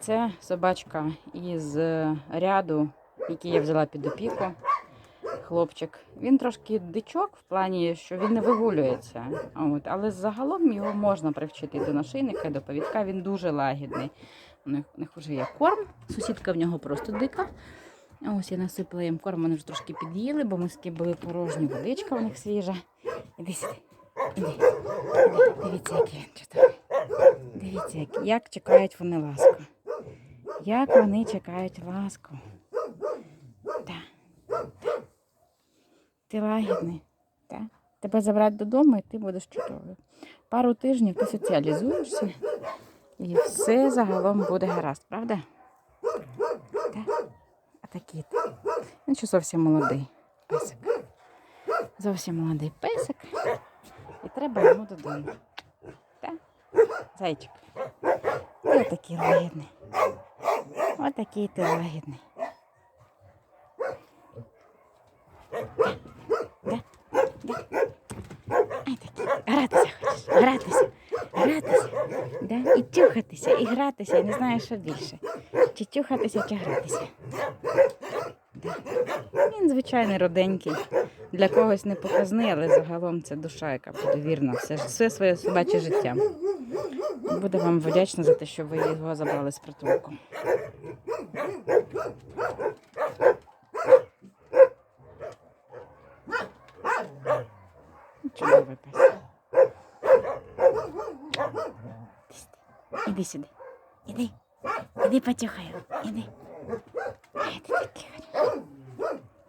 Це собачка із е, ряду, який я взяла під опіку. Хлопчик. Він трошки дичок в плані, що він не вигулюється. От. Але загалом його можна привчити до нашийника, до повідка. Він дуже лагідний. У них, у них вже є корм. Сусідка в нього просто дика. Ось я насипала їм корм, вони вже трошки під'їли, бо миски були порожні, водичка у них свіжа. Іди сюди. Іди. Дивіться, який він чудовий. Дивіться, як, як чекають вони ласку. Як вони чекають ласку. Так. Так. Ти лагідний. Так. Тебе забрати додому і ти будеш чудовий. Пару тижнів ти соціалізуєшся і все загалом буде гаразд, правда? Так. А такий ти. Він ще зовсім молодий песик. Зовсім молодий песик. І треба йому додому. Зайчик. Ти такий лагідний. Отакий ти лагідний. Да? Да? Ай такий. Гратися хочеш. Гратися. Гратися. Да? І тюхатися, і гратися. І не знаю, що більше. Чи тюхатися, чи гратися. Да. Він звичайний роденький. Для когось не показний, але загалом це душа, яка буде все, все своє собаче життя. Буду вам вдячна за те, що ви його забрали з притулку. Чудовий пес. Іди сюди. Іди. Іди потюхаю. Іди. Ай, ти такий гарний.